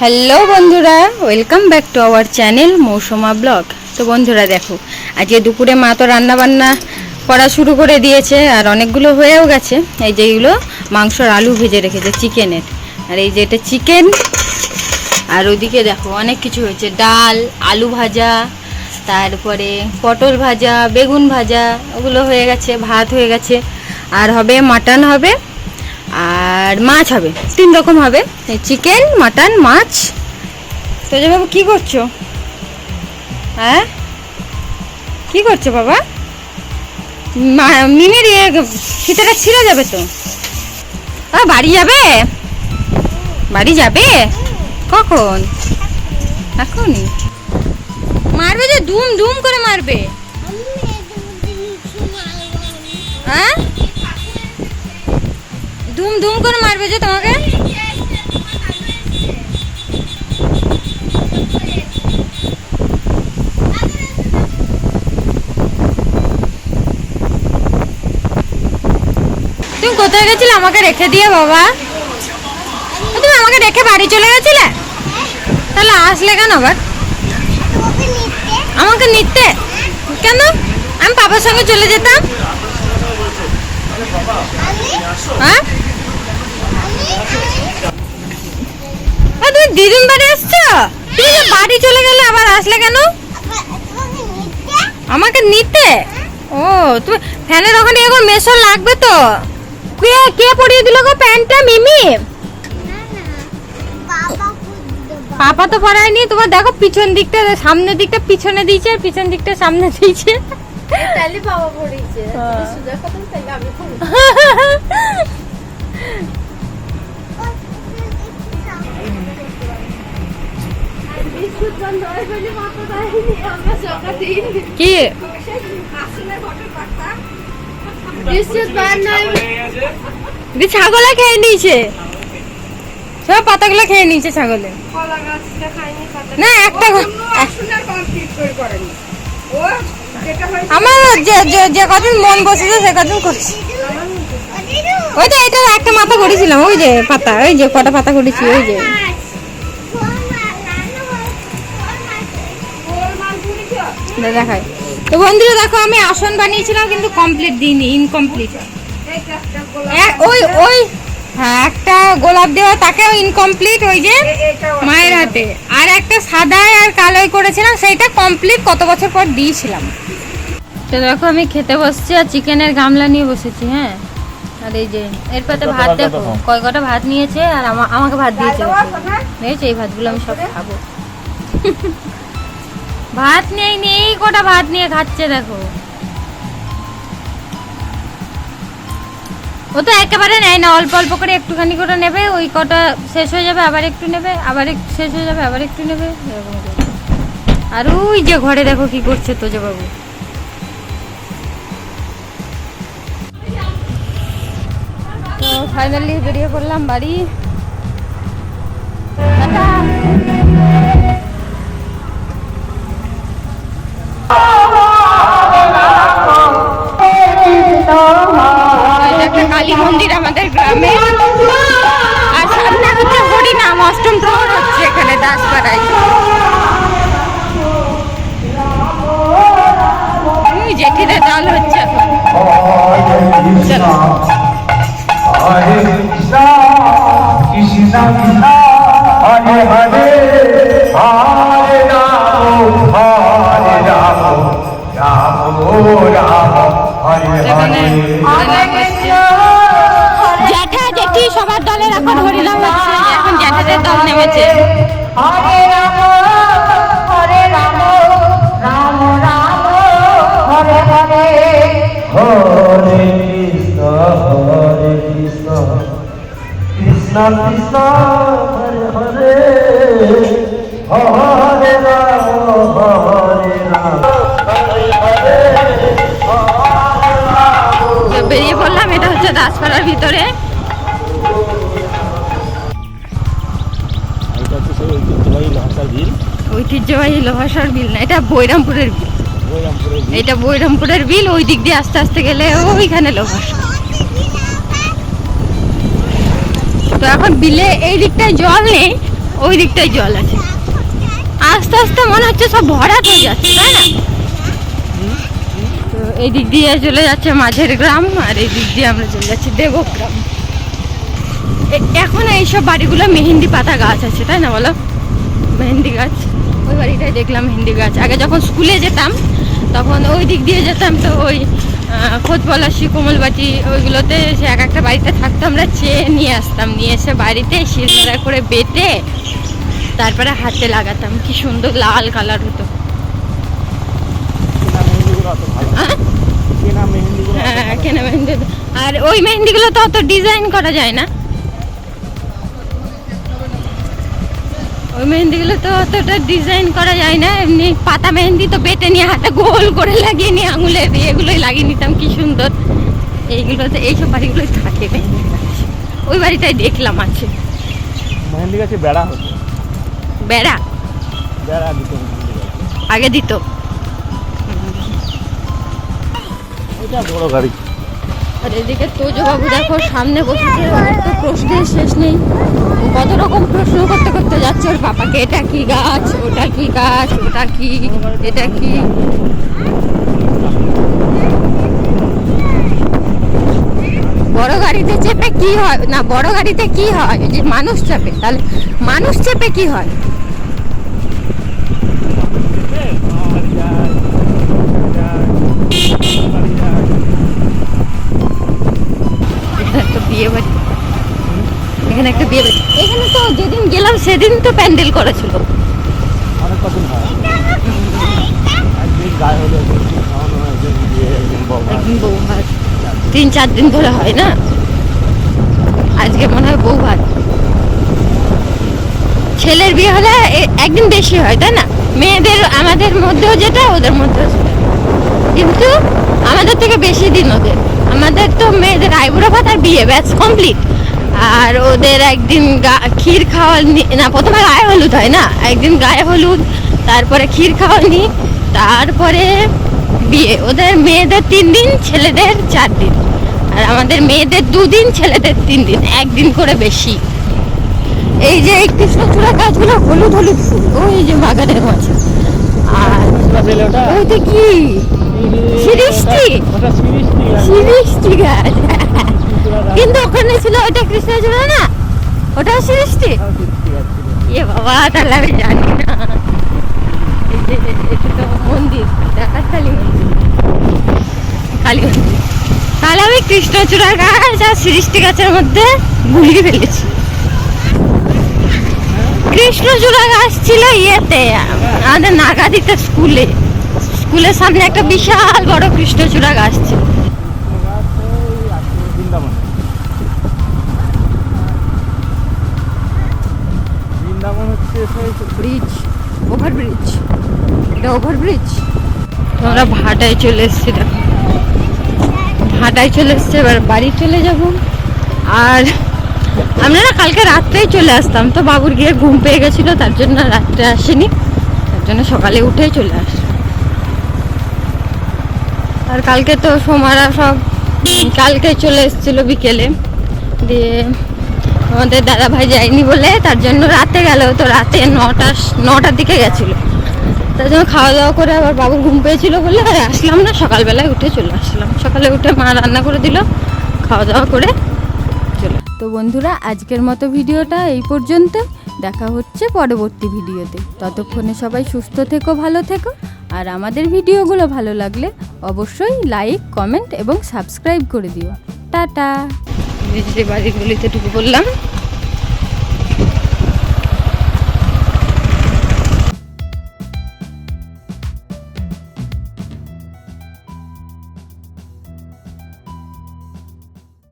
Hello বন্ধুরা, welcome back to our channel Mousuma blog. তো বন্ধুরা দেখো, আজকে দুপুরে মা তো রান্না বান্না করা শুরু করে দিয়েছে আর অনেকগুলো হয়েও গেছে। এই যে এগুলো মাংসর আলু ভেজে রেখেছে চিকেনের আর এই যে এটা চিকেন আর ওইদিকে দেখো অনেক কিছু হয়েছে, ডাল, আলু ভাজা, তারপরে পটল ভাজা, বেগুন ভাজা, ওগুলো হয়ে গেছে, ভাত হয়ে গেছে। আর হবে মাটন হবে আর মাছ হবে, তিন রকম হবে। চিকেন, মাটন, মাছ। তো বাবু, কি করছ? হ্যাঁ? কি করছ বাবা? মা- মিমির ইয়ে ফিতেটা ছিঁড়ে যাবে তো। বাড়ি যাবে? বাড়ি যাবে? কখন? এখনই মারবে যে, দুম দুম করে মারবে। হ্যাঁ? দুম করে মারবে যে তোমাকে? তুমি কোথায় গেছিলে? আমাকে রেখে দিয়ে বাবা। তুমি আমাকে রেখে বাড়ি চলে গেছিলে? তাহলে আসলে কেন আবার? আমাকে নিতে? কেন? আমি বাবার সঙ্গে চলে যেতাম। হ্যাঁ আ, তুমি দিদুন বাড়ি আসছো? তুমি যে বাড়ি চলে গেলে আবার আসলে কেন? আমাকে নিতে? ও তুমি ফ্যানের ওখানে এখন মেশো লাগবে তো। কে কে পরিয়ে দিল গো প্যান্টটা মিমি? পাপা তো পরায়নি তোমার দেখো পিছন দিকটা সামনের দিকটা পিছনে দিয়েছে আর পিছন দিকটা সামনে দিয়েছে। তাহলে বাবা পড়েছে হ্যাঁ। সোজা কথা তাহলে আমি কি? দি ছাগলে খেয়ে নিয়েছে। সব পাতাগুলো খেয়ে নিয়েছে ছাগলে। না, একটা আমার যে কদিন মন বসেছে, সে কদিন করছি। ওই তো এটা একটা মাথা করেছিলাম, ওই যে পাতা, ওই যে কটা পাতা করেছি, ওই যে। পুড়েছে দে- দেখাই। তো বন্ধুরা দেখো আমি আসন বানিয়েছিলাম কিন্তু কমপ্লিট দিইনি ইনকমপ্লিট ওই ওই হ্যাঁ একটা গোলাপ দেওয়া তাকেও ইনকমপ্লিট ওই যে মায়ের হাতে। আর একটা সাদায় আর কালোই করেছিলাম সেইটা কমপ্লিট কত বছর পর দিয়েছিলাম। তো দেখো আমি খেতে বসছি আর চিকেনের গামলা নিয়ে বসেছি হ্যাঁ। আর এই যে এর পাতে ভাত দেখো কয় কটা ভাত নিয়েছে আর আমা- আমাকে ভাত দিয়েছে দেখেছ এই ভাতগুলো আমি সব খাব। ভাত নেই নেই কটা ভাত নিয়ে খাচ্ছে, দেখো। ও তো একেবারে নেয় না, অল্প অল্প করে একটুখানি করে নেবে, ওই কটা শেষ হয়ে যাবে, আবার একটু নেবে, আবার একটু শেষ হয়ে যাবে, আবার একটু নেবে, এরকম আর ওই যে ঘরে দেখো কি করছে তোজো বাবু তো ফাইনালি বেরিয়ে পড়লাম বাড়ি। জ্যাঠা জেঠি সবার দলের এখন হরিনাম হচ্ছে এখন জ্যাঠাদের দল নেমেছে। হরে রাম হরে রাম রাম রাম হরে হরে। হরে কৃষ্ণ হরে কৃষ্ণ। কৃষ্ণ কৃষ্ণ হরে হরে। হরে বেরিয়ে পড়লাম, এটা হচ্ছে দাসপাড়ার ভিতরে। ঐতিহ্যবাহী লহাসার বিল লোহাসার না, এটা বৈরামপুরের বিল। এটা বৈরামপুরের বিল, ওই দিক দিয়ে আস্তে আস্তে গেলে ওইখানে লোহাসা। তো এখন বিলে এই দিকটায় জল নেই, ওই দিকটাই জল আছে। আস্তে আস্তে মনে হচ্ছে সব ভরাট হয়ে যাচ্ছে, তাই না? এই দিক দিয়ে চলে যাচ্ছে মাঝের গ্রাম, আর এই দিক দিয়ে আমরা চলে যাচ্ছি দেবগ্রাম। এখন এইসব বাড়িগুলো মেহেন্দি পাতা গাছ আছে, তাই না বলো? মেহেন্দি গাছ। ওই বাড়িটাই দেখলাম মেহেন্দি গাছ। আগে যখন স্কুলে যেতাম, তখন ওই দিক দিয়ে যেতাম তো ওই খোঁজপলাশি কোমলবাটি ওইগুলোতে সে এক একটা বাড়িতে থাকতো আমরা চেয়ে নিয়ে আসতাম, নিয়ে এসে বাড়িতে শিলনোড়া করে বেটে তারপরে হাতে লাগাতাম। কি সুন্দর লাল কালার হতো কেনা মেহেন্দিগুলো অত ভালো না। আহ? কেনা মেহেন্দিগুলো অত ভালো না। কেনা মেহেন্দি আর ওই মেহেন্দিগুলো তো অত ডিজাইন করা যায় না। ওই মেহেন্দিগুলো তো অতটা ডিজাইন করা যায় না। এমনি পাতা মেহেন্দি তো বেটে নিয়ে হাতে গোল করে লাগিয়ে নিয়ে আঙুলে দিয়ে এগুলোই লাগিয়ে নিতাম কি সুন্দর। এইগুলোতে এইসব বাড়িগুলোই থাকে ওই বাড়িটাই দেখলাম আছে মেহেন্দি গাছে বেড়া হতো। বেড়া? বেড়া দিত আগে দিত। এটা বড় গাড়ি। আর এদিকে বাবু দেখো, সামনে বসেছে তো প্রশ্নের শেষ নেই। কত রকম প্রশ্ন করতে করতে যাচ্ছে, ওর পাপাকে এটা কি গাছ? ওটা কি গাছ? ওটা কি? এটা কি? বড় গাড়িতে চেপে কি হয়? না, বড় গাড়িতে কি হয়? যে মানুষ চেপে, তাহলে মানুষ চেপে কি হয় বাড়ি যায়, যায়, বাড়ি যায়। এখানে একটা বিয়ে বাড়ি এখানে একটা বিয়ে এখানে তো যেদিন গেলাম সেদিন তো প্যান্ডেল অনেক কদিন হয়। গায়ে হলো বউ ভাত তিন চার দিন ধরে হয় না? আজকে মনে হয় বউ ভাত ছেলের বিয়ে হলে একদিন বেশি হয় তাই না? মেয়েদের আমাদের মধ্যেও যেটা ওদের মধ্যেও সেটা। কিন্তু আমাদের থেকে বেশি দিন ওদের। আমাদের তো মেয়েদের আইবুড়ো ভাত আর বিয়ে ব্যাস কমপ্লিট আর ওদের একদিন ক্ষীর খাওয়া নি- প্রথমে গায়ে হলুদ হয় না? একদিন গায়ে হলুদ তারপরে ক্ষীর খাওয়ানি তারপরে বিয়ে ওদের মেয়েদের তিন দিন ছেলেদের চার দিন। আর আমাদের মেয়েদের দুদিন ছেলেদের তিন দিন একদিন করে বেশি। এই যে এই কৃষ্ণচূড়া গাছগুলো হলুদ হলুদ ফুল ওই যে বাগানের মাঝে। আর ওইটা কি? ওটা শিরিষ্টি গাছ। কিন্তু ওখানে ছিল ওইটা কৃষ্ণচূড়া না? ওটাও ছিল। এ বাবা, তাহলে আমি জানি না। মন্দির দেখার তাহলে আমি কৃষ্ণচূড়া গাছ আর সৃষ্টি গাছের মধ্যে গুলিয়ে ফেলেছি। কৃষ্ণচূড়া গাছ ছিল ইয়েতে, আমাদের নাগাদিতে স্কুলে। স্কুলের সামনে একটা বিশাল বড় কৃষ্ণচূড়া গাছ ছিল। বৃন্দাবন হচ্ছে ব্রিজ ওভার ব্রিজ এটা ওভার ব্রিজ আমরা ভাটায় চলে এসছি ভাটায় চলে এসছি, এবার বাড়ি চলে যাব। আর আমরা কালকে রাত্রেই চলে আসতাম, তো বাবুর গিয়ে ঘুম পেয়ে গেছিল, তার জন্য রাত্রে আসেনি। তার জন্য সকালে উঠেই চলে আসলাম। আর কালকে তো সোমারা সব, কালকে চলে এসেছিল বিকেলে। দিয়ে আমাদের দাদা ভাই যায়নি বলে, তার জন্য রাতে গেল, তো রাতে নটা নটার দিকে গেছিল। তার জন্য খাওয়া দাওয়া করে আবার বাবু ঘুম পেয়েছিল বলে আর আসলাম না, সকালবেলায় উঠে চলে আসলাম। সকালে উঠে মা রান্না করে দিল, খাওয়া দাওয়া করে চলে। তো বন্ধুরা, আজকের মতো ভিডিওটা এই পর্যন্ত দেখা হচ্ছে পরবর্তী ভিডিওতে। ততক্ষণে সবাই সুস্থ থেকো, ভালো থেকো। আর আমাদের ভিডিওগুলো ভালো লাগলে অবশ্যই লাইক, কমেন্ট এবং সাবস্ক্রাইব করে দিও। টাটা! যে বাড়িগুলিতে ঢুকে পড়লাম